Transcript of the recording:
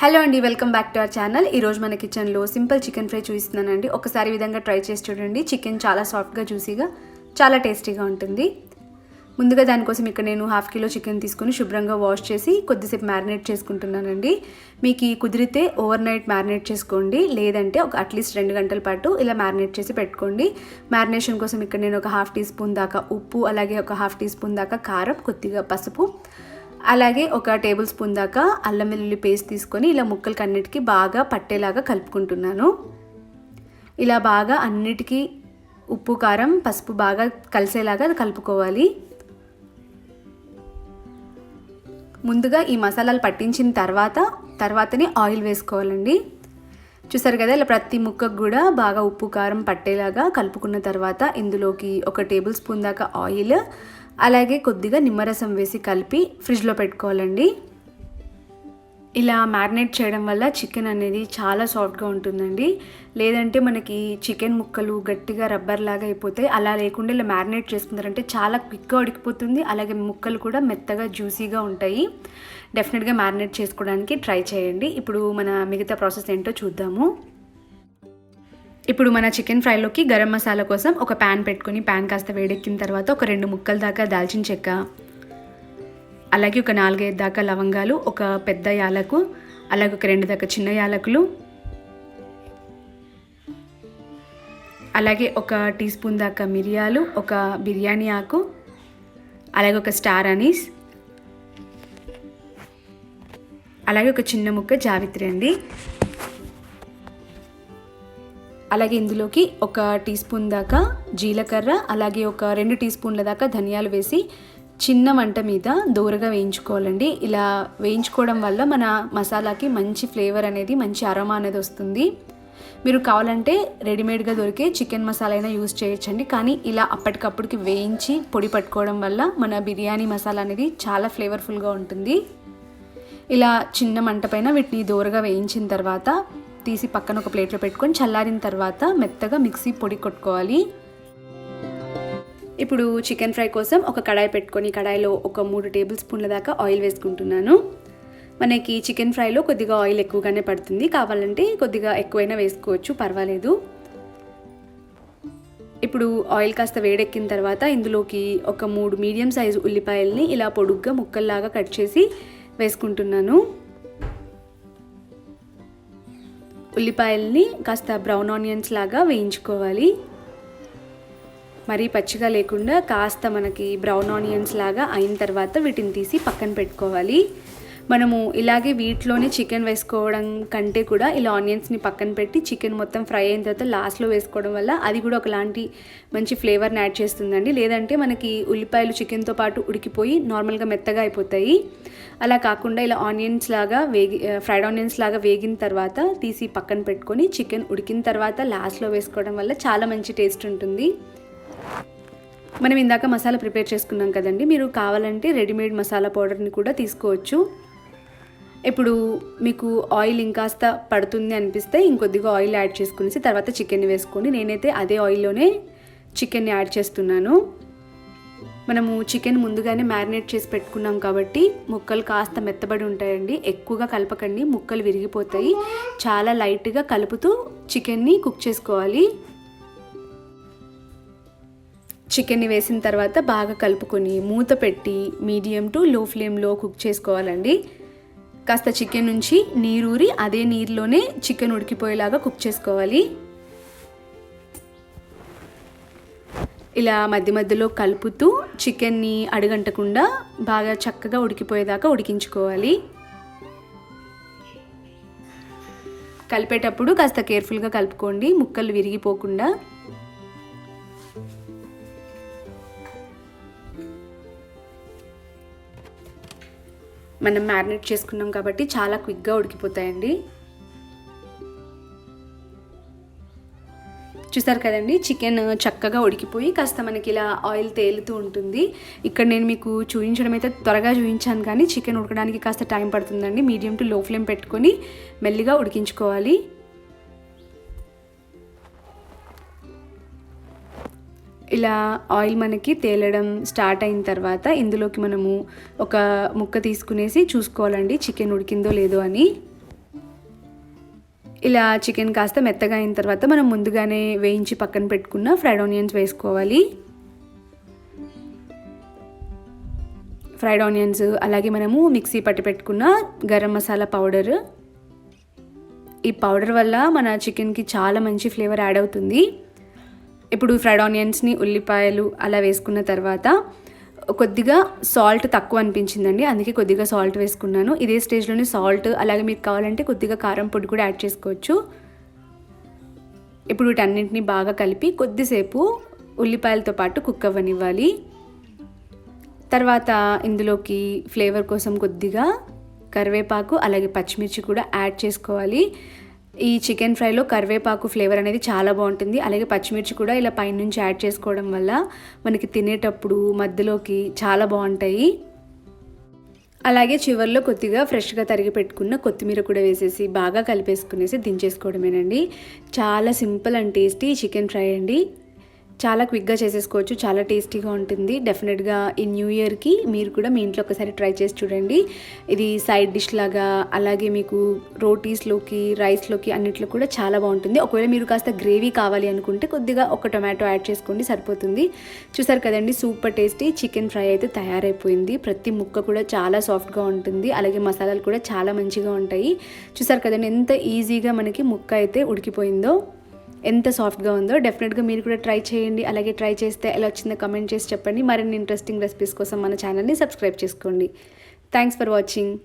Hello అండి welcome back to our channel. ఈరోజు మన కిచెన్లో సింపుల్ చికెన్ ఫ్రై చూపిస్తున్నానండి. ఒకసారి విధంగా ట్రై చేసి చూడండి. చికెన్ చాలా సాఫ్ట్గా జ్యూసీగా చాలా టేస్టీగా ఉంటుంది. ముందుగా దానికోసం ఇక్కడ నేను హాఫ్ కిలో చికెన్ తీసుకుని శుభ్రంగా వాష్ చేసి కొద్దిసేపు మ్యారినేట్ చేసుకుంటున్నానండి. మీకు ఈ కుదిరితే ఓవర్ నైట్ మ్యారినేట్ చేసుకోండి. లేదంటే ఒక అట్లీస్ట్ రెండు గంటల పాటు ఇలా మ్యారినేట్ చేసి పెట్టుకోండి. మ్యారినేషన్ కోసం ఇక్కడ నేను ఒక హాఫ్ టీ స్పూన్ దాకా ఉప్పు అలాగే ఒక హాఫ్ టీ స్పూన్ దాకా కారం కొద్దిగా పసుపు అలాగే ఒక టేబుల్ స్పూన్ దాకా అల్లం వెల్లుల్లి పేస్ట్ తీసుకొని ఇలా ముక్కలకి అన్నిటికీ బాగా పట్టేలాగా కలుపుకుంటున్నాను. ఇలా బాగా అన్నిటికీ ఉప్పు కారం పసుపు బాగా కలిసేలాగా కలుపుకోవాలి. ముందుగా ఈ మసాలాలు పట్టించిన తర్వాత తర్వాతనే ఆయిల్ వేసుకోవాలండి. చూసారు కదా ఇలా ప్రతి ముక్కకు కూడా బాగా ఉప్పు కారం పట్టేలాగా కలుపుకున్న తర్వాత ఇందులోకి ఒక టేబుల్ స్పూన్ దాకా ఆయిల్ అలాగే కొద్దిగా నిమ్మరసం వేసి కలిపి ఫ్రిడ్జ్లో పెట్టుకోవాలండి. ఇలా మ్యారినేట్ చేయడం వల్ల చికెన్ అనేది చాలా సాఫ్ట్గా ఉంటుందండి. లేదంటే మనకి చికెన్ ముక్కలు గట్టిగా రబ్బర్ లాగా అయిపోతాయి అలా లేకుండా ఇలా మ్యారినేట్ చేసుకున్నారంటే చాలా క్విక్గా ఉడికిపోతుంది. అలాగే ముక్కలు కూడా మెత్తగా జ్యూసీగా ఉంటాయి. డెఫినెట్గా మ్యారినేట్ చేసుకోవడానికి ట్రై చేయండి. ఇప్పుడు మన మిగతా ప్రాసెస్ ఏంటో చూద్దాము. ఇప్పుడు మన చికెన్ ఫ్రైలోకి గరం మసాలా కోసం ఒక ప్యాన్ పెట్టుకొని ప్యాన్ కాస్త వేడెక్కిన తర్వాత ఒక రెండు ముక్కల దాకా దాల్చిన చెక్క అలాగే ఒక నాలుగైదు దాకా లవంగాలు ఒక పెద్ద యాలకు అలాగే ఒక రెండు దాకా చిన్న యాలకులు అలాగే ఒక టీ స్పూన్ దాకా మిరియాలు ఒక బిర్యానీ ఆకు అలాగే ఒక స్టార్ అనీస్ అలాగే ఒక చిన్న ముక్క జావిత్రి అండి. అలాగే ఇందులోకి ఒక టీ స్పూన్ దాకా జీలకర్ర అలాగే ఒక రెండు టీ స్పూన్ల దాకా ధనియాలు వేసి చిన్న మంట మీద దూరగా వేయించుకోవాలండి. ఇలా వేయించుకోవడం వల్ల మన మసాలాకి మంచి ఫ్లేవర్ అనేది మంచి అరోమా అనేది వస్తుంది. మీరు కావాలంటే రెడీమేడ్గా దొరికే చికెన్ మసాలా అయినా యూజ్ చేయొచ్చండి. కానీ ఇలా అప్పటికప్పటికి వేయించి పొడి పట్టుకోవడం వల్ల మన బిర్యానీ మసాలా అనేది చాలా ఫ్లేవర్ఫుల్గా ఉంటుంది. ఇలా చిన్న మంట పైన వీటిని దూరగా వేయించిన తర్వాత తీసి పక్కన ఒక ప్లేట్లో పెట్టుకొని చల్లారిన తర్వాత మెత్తగా మిక్సీ పొడి కొట్టుకోవాలి. ఇప్పుడు చికెన్ ఫ్రై కోసం ఒక కడాయి పెట్టుకొని కడాయిలో ఒక మూడు టేబుల్ స్పూన్ల దాకా ఆయిల్ వేసుకుంటున్నాను. మనకి చికెన్ ఫ్రైలో కొద్దిగా ఆయిల్ ఎక్కువగానే పడుతుంది. కావాలంటే కొద్దిగా ఎక్కువైనా వేసుకోవచ్చు పర్వాలేదు. ఇప్పుడు ఆయిల్ కాస్త వేడెక్కిన తర్వాత ఇందులోకి ఒక మూడు మీడియం సైజు ఉల్లిపాయల్ని ఇలా పొడుగ్గా ముక్కల్లాగా కట్ చేసి వేసుకుంటున్నాను. ఉల్లిపాయల్ని కాస్త బ్రౌన్ ఆనియన్స్ లాగా వేయించుకోవాలి. మరీ పచ్చిగా లేకుండా కాస్త మనకి బ్రౌన్ ఆనియన్స్ లాగా అయిన తర్వాత వీటిని తీసి పక్కన పెట్టుకోవాలి. మనము ఇలాగే వీటిలోనే చికెన్ వేసుకోవడం కంటే కూడా ఇలా ఆనియన్స్ని పక్కన పెట్టి చికెన్ మొత్తం ఫ్రై అయిన తర్వాత లాస్ట్లో వేసుకోవడం వల్ల అది కూడా ఒకలాంటి మంచి ఫ్లేవర్ని యాడ్ చేస్తుందండి. లేదంటే మనకి ఉల్లిపాయలు చికెన్తో పాటు ఉడికిపోయి నార్మల్గా మెత్తగా అయిపోతాయి. అలా కాకుండా ఇలా ఆనియన్స్ లాగా వేగి ఫ్రైడ్ ఆనియన్స్ లాగా వేగిన తర్వాత తీసి పక్కన పెట్టుకొని చికెన్ ఉడికిన తర్వాత లాస్ట్లో వేసుకోవడం వల్ల చాలా మంచి టేస్ట్ ఉంటుంది. మనం ఇందాక మసాలా ప్రిపేర్ చేసుకున్నాం కదండి. మీరు కావాలంటే రెడీమేడ్ మసాలా పౌడర్ని కూడా తీసుకోవచ్చు. ఇప్పుడు మీకు ఆయిల్ ఇంకాస్త పడుతుంది అనిపిస్తే ఇంకొద్దిగా ఆయిల్ యాడ్ చేసుకునేసి తర్వాత చికెన్ వేసుకొని నేనైతే అదే ఆయిల్లోనే చికెన్ని యాడ్ చేస్తున్నాను. మనము చికెన్ ముందుగానే మ్యారినేట్ చేసి పెట్టుకున్నాం కాబట్టి ముక్కలు కాస్త మెత్తబడి ఉంటాయండి. ఎక్కువగా కలపకండి. ముక్కలు విరిగిపోతాయి. చాలా లైట్గా కలుపుతూ చికెన్ని కుక్ చేసుకోవాలి. చికెన్ని వేసిన తర్వాత బాగా కలుపుకొని మూత పెట్టి మీడియం టు లో ఫ్లేమ్లో కుక్ చేసుకోవాలండి. కాస్త చికెన్ నుంచి నీరూరి అదే నీరులోనే చికెన్ ఉడికిపోయేలాగా కుక్ చేసుకోవాలి. ఇలా మధ్య మధ్యలో కలుపుతూ చికెన్ని అడుగంటకుండా బాగా చక్కగా ఉడికిపోయేదాకా ఉడికించుకోవాలి. కలిపేటప్పుడు కాస్త కేర్ఫుల్గా కలుపుకోండి. ముక్కలు విరిగిపోకుండా మనం మ్యారినేట్ చేసుకున్నాం కాబట్టి చాలా క్విక్గా ఉడికిపోతాయండి. చూసారు కదండి? చికెన్ చక్కగా ఉడికిపోయి కాస్త మనకి ఇలా ఆయిల్ తేలుతూ ఉంటుంది. ఇక్కడ నేను మీకు చూపించడం అయితే త్వరగా చూపించాను కానీ చికెన్ ఉడకడానికి కాస్త టైం పడుతుందండి. మీడియం టు లో ఫ్లేమ్ పెట్టుకొని మెల్లిగా ఉడికించుకోవాలి. ఇలా ఆయిల్ మనకి తేలడం స్టార్ట్ అయిన తర్వాత ఇందులోకి మనము ఒక ముక్క తీసుకునేసి చూసుకోవాలండి చికెన్ ఉడికిందో లేదో అని. ఇలా చికెన్ కాస్త మెత్తగా అయిన తర్వాత మనం ముందుగానే వేయించి పక్కన పెట్టుకున్న ఫ్రైడ్ ఆనియన్స్ వేసుకోవాలి. ఫ్రైడ్ ఆనియన్స్ అలాగే మనము మిక్సీ పట్టి పెట్టుకున్న గరం మసాలా పౌడర్. ఈ పౌడర్ వల్ల మన చికెన్కి చాలా మంచి ఫ్లేవర్ యాడ్ అవుతుంది. ఇప్పుడు ఫ్రైడ్ ఆనియన్స్ని ఉల్లిపాయలు అలా వేసుకున్న తర్వాత కొద్దిగా సాల్ట్ తక్కువ అనిపించిందండి. అందుకే కొద్దిగా సాల్ట్ వేసుకున్నాను. ఇదే స్టేజ్లోనే సాల్ట్ అలాగే మీకు కావాలంటే కొద్దిగా కారం పొడి కూడా యాడ్ చేసుకోవచ్చు. ఇప్పుడు వీటన్నింటినీ బాగా కలిపి కొద్దిసేపు ఉల్లిపాయలతో పాటు కుక్ అవ్వనివ్వాలి. తర్వాత ఇందులోకి ఫ్లేవర్ కోసం కొద్దిగా కరివేపాకు అలాగే పచ్చిమిర్చి కూడా యాడ్ చేసుకోవాలి. ఈ చికెన్ ఫ్రైలో కరివేపాకు ఫ్లేవర్ అనేది చాలా బాగుంటుంది. అలాగే పచ్చిమిర్చి కూడా ఇలా పైనుంచి యాడ్ చేసుకోవడం వల్ల మనకి తినేటప్పుడు మధ్యలోకి చాలా బాగుంటాయి. అలాగే చివరిలో కొద్దిగా ఫ్రెష్గా తరిగి పెట్టుకున్న కొత్తిమీర కూడా వేసేసి బాగా కలిపేసుకునేసి దించేసుకోవడమేనండి. చాలా simple and tasty chicken fry అండి. చాలా క్విక్గా చేసేసుకోవచ్చు చాలా టేస్టీగా ఉంటుంది. డెఫినెట్గా ఈ న్యూ ఇయర్కి మీరు కూడా మీ ఇంట్లో ఒకసారి ట్రై చేసి చూడండి. ఇది సైడ్ డిష్ లాగా అలాగే మీకు రోటీస్లోకి రైస్లోకి అన్నిట్లో కూడా చాలా బాగుంటుంది. ఒకవేళ మీరు కాస్త గ్రేవీ కావాలి అనుకుంటే కొద్దిగా ఒక టొమాటో యాడ్ చేసుకోండి సరిపోతుంది. చూసారు కదండి సూపర్ టేస్టీ చికెన్ ఫ్రై అయితే తయారైపోయింది. ప్రతి ముక్క కూడా చాలా సాఫ్ట్గా ఉంటుంది. అలాగే మసాలాలు కూడా చాలా మంచిగా ఉంటాయి. చూసారు కదండి ఎంత ఈజీగా మనకి ముక్క అయితే ఉడికిపోయిందో. ఎంత సాఫ్ట్గా ఉందో డెఫినెట్గా మీరు కూడా ట్రై చేయండి. అలాగే ట్రై చేస్తే ఎలా వచ్చిందో కమెంట్ చేసి చెప్పండి. మరిన్ని ఇంట్రెస్టింగ్ రెసిపీస్ కోసం మన ఛానల్ని సబ్స్క్రైబ్ చేసుకోండి. Thanks for watching